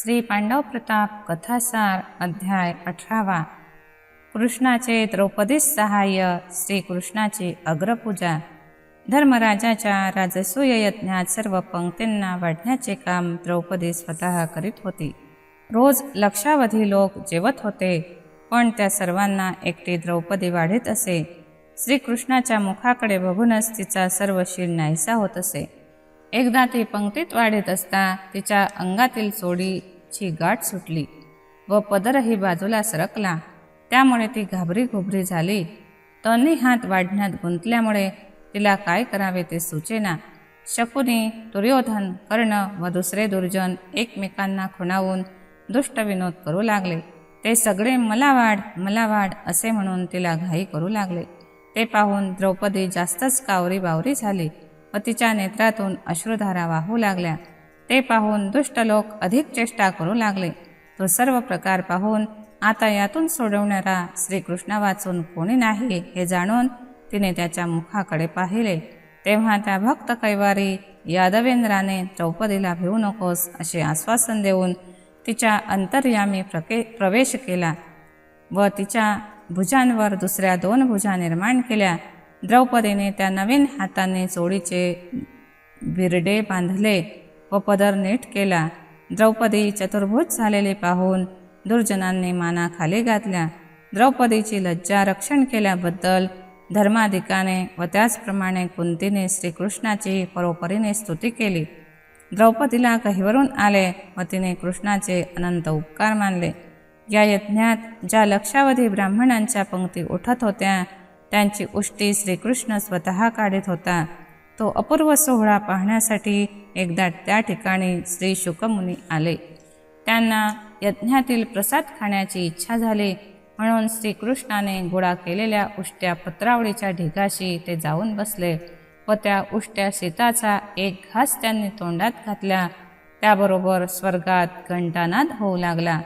श्री पांडव प्रताप कथासार अध्याय अठरावा. कृष्णाचे द्रौपदीस सहाय्य श्रीकृष्णाची अग्रपूजा. धर्मराजाच्या राजसूय यज्ञात सर्व पंक्तींना वाढण्याचे काम द्रौपदी स्वतः करीत होती. रोज लक्षावधी लोक जेवत होते पण त्या सर्वांना एकटी द्रौपदी वाढीत असे. श्रीकृष्णाच्या मुखाकडे बघूनच तिचा सर्व शील नाहीसा होत असे. एकदा ती पंक्तीत वाढत असता तिच्या अंगातील चोडीची गाठ सुटली व पदरही बाजूला सरकला. त्यामुळे ती घाबरी घुबरी झाली. तनी हात वाढण्यात गुंतल्यामुळे तिला काय करावे ते सुचेना. शकुनी दुर्योधन कर्ण व दुसरे दुर्जन एकमेकांना खुणावून दुष्ट विनोद करू लागले. ते सगळे मला वाढ मला वाढ असे म्हणून तिला घाई करू लागले. ते पाहून द्रौपदी जास्तच कावरी बावरी झाली. व तिच्या नेत्रातून अश्रुधारा वाहू लागल्या. ते पाहून दुष्ट लोक अधिक चेष्टा करू लागले. तो सर्व प्रकार पाहून आता यातून सोडवणारा श्रीकृष्णा वाचून कोणी नाही हे जाणून तिने त्याच्या मुखाकडे पाहिले. तेव्हा त्या भक्त कैवारी यादवेंद्राने द्रौपदीला भिवू नकोस असे आश्वासन देऊन तिच्या अंतर्यामी प्रके प्रवेश केला व तिच्या भुजांवर दुसऱ्या दोन भुजा निर्माण केल्या. द्रौपदीने त्या नवीन हाताने चोळीचे बिरडे बांधले व पदर नीट केला. द्रौपदी चतुर्भुज झालेले पाहून दुर्जनांनी माना खाली घातल्या. द्रौपदीची लज्जा रक्षण केल्याबद्दल धर्माधिकाने व त्याचप्रमाणे कुंतीने श्रीकृष्णाची परोपरीने स्तुती केली. द्रौपदीला कहीवरून आले व तिने कृष्णाचे अनंत उपकार मानले. या यज्ञात ज्या लक्षावधी ब्राह्मणांच्या पंक्ती उठत होत्या त्यांची उष्टी श्रीकृष्ण स्वतः काढत होता. तो अपूर्व सोहळा पाहण्यासाठी एकदा त्या ठिकाणी श्री शुकमुनी आले. त्यांना यज्ञातील प्रसाद खाण्याची इच्छा झाली म्हणून श्रीकृष्णाने गोळा केलेल्या उष्ट्या पत्रावळीच्या ढिगाशी ते जाऊन बसले व त्या उष्ट्या शेताचा एक घास त्यांनी तोंडात घातला. त्याबरोबर स्वर्गात घंटानाद होऊ लागला.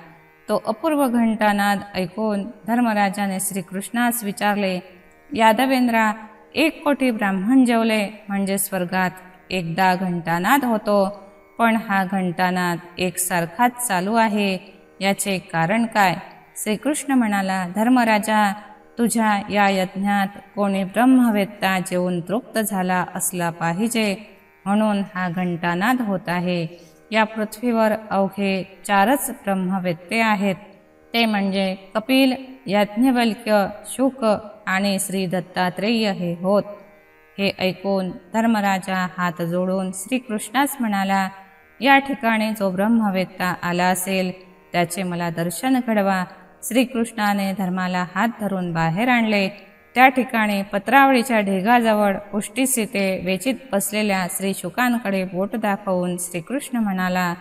तो अपूर्व घंटानाद ऐकून धर्मराजाने श्रीकृष्णास विचारले यादवेंद्रा एक कोटी ब्राह्मण जेवले म्हणजे स्वर्गात एकदा घंटानाद होतो. पण हा घंटानाद एकसारखाच चालू आहे. याचे कारण काय? श्रीकृष्ण म्हणाला धर्मराजा तुझ्या या यज्ञात कोणी ब्रह्मवेत्ता जेवून तृप्त झाला असला पाहिजे. म्हणून हा घंटानाद होत आहे. या पृथ्वीवर अवघे चारच ब्रह्मवेत्ते आहेत. ते म्हणजे कपिल याज्ञवल्क्य शुक आणि श्री दत्तात्रेय हे होत. हे ऐकून धर्मराजा हात जोडून श्रीकृष्णास म्हणाला या ठिकाणी जो ब्रह्मवेत्ता आला असेल त्याचे मला दर्शन घडवा. श्रीकृष्णाने धर्माला हात धरून बाहेर आणले. त्या ठिकाणी पत्रावळीच्या ढेगाजवळ उष्टीसीते वेचित बसलेल्या श्री शुकांकडे बोट दाखवून श्रीकृष्ण म्हणाला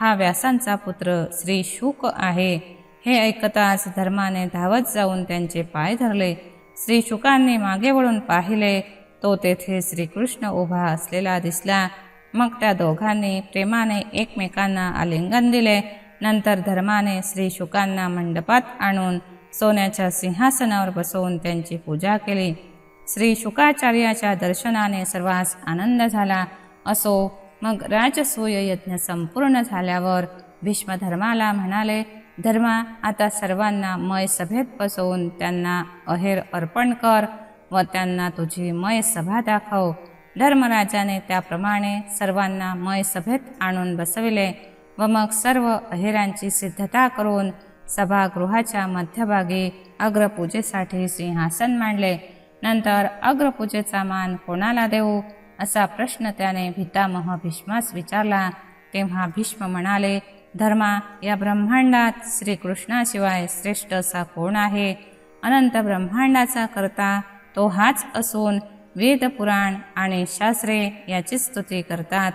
हा व्यासांचा पुत्र श्री शुक आहे. हे ऐकताच धर्माने धावत जाऊन त्यांचे पाय धरले. श्री शुकांनी मागे वळून पाहिले तो तेथे श्रीकृष्ण उभा असलेला दिसला. मग त्या दोघांनी प्रेमाने एकमेकांना आलिंगन दिले. नंतर धर्माने श्री शुकांना मंडपात आणून सोन्याच्या सिंहासनावर बसवून त्यांची पूजा केली. श्री शुकाचार्याच्या दर्शनाने सर्वांस आनंद झाला. असो मग राजसूय यज्ञ संपूर्ण झाल्यावर भीष्मधर्माला म्हणाले धर्मा आता सर्वांना मय सभेत बसवून त्यांना अहेर अर्पण कर व त्यांना तुझी मय सभा दाखव. धर्मराजाने त्याप्रमाणे सर्वांना मय सभेत आणून बसविले व मग सर्व अहेरांची सिद्धता करून सभागृहाच्या मध्यभागी अग्रपूजेसाठी सिंहासन मांडले. नंतर अग्रपूजेचा मान कोणाला देऊ? असा प्रश्न त्याने भीतामह भीष्मास विचारला. तेव्हा भीष्म म्हणाले धर्मा या ब्रह्मांडात श्रीकृष्णाशिवाय श्रेष्ठ असा कोण आहे? अनंत ब्रह्मांडाचा करता तो हाच असून वेद पुराण आणि शास्त्रे याची स्तुती करतात.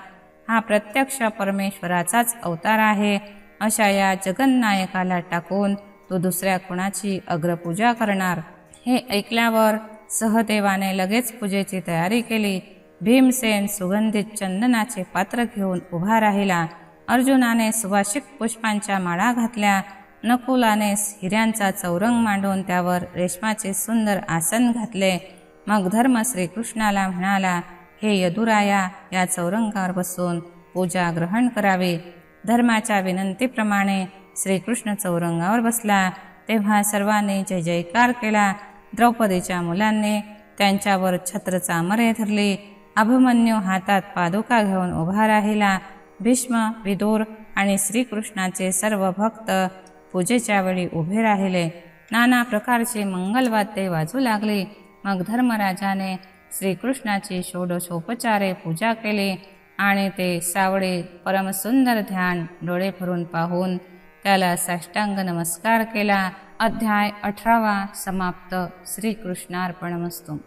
हा प्रत्यक्ष परमेश्वराचाच अवतार आहे. अशा या जगन्नायकाला टाकून तो दुसऱ्या कुणाची अग्रपूजा करणार? हे ऐकल्यावर सहदेवाने लगेच पूजेची तयारी केली. भीमसेन सुगंधित चंदनाचे पात्र घेऊन उभा राहिला. अर्जुनाने सुवासिक पुष्पांच्या माळा घातल्या. नकुलाने हिऱ्यांचा चौरंग मांडून त्यावर रेशमाचे सुंदर आसन घातले. मग धर्म श्रीकृष्णाला म्हणाला हे यदुराया या चौरंगावर बसून पूजा ग्रहण करावी. धर्माच्या विनंतीप्रमाणे श्रीकृष्ण चौरंगावर बसला. तेव्हा सर्वांनी जय जयकार केला. द्रौपदीच्या मुलांनी त्यांच्यावर छत्र चामरे धरली. अभिमन्यू हातात पादुका घेऊन उभा राहिला. भीष्म विदूर आणि श्रीकृष्णाचे सर्व भक्त पूजेच्या वेळी उभे राहिले. नाना प्रकारचे मंगलवाद्ये वाजू लागली. मग धर्मराजाने श्रीकृष्णाची षोडशोपचारे पूजा केली आणि ते सावळे परमसुंदर ध्यान डोळे भरून पाहून त्याला साष्टांग नमस्कार केला. अध्याय अठरावा समाप्त. श्रीकृष्णार्पणमस्तू.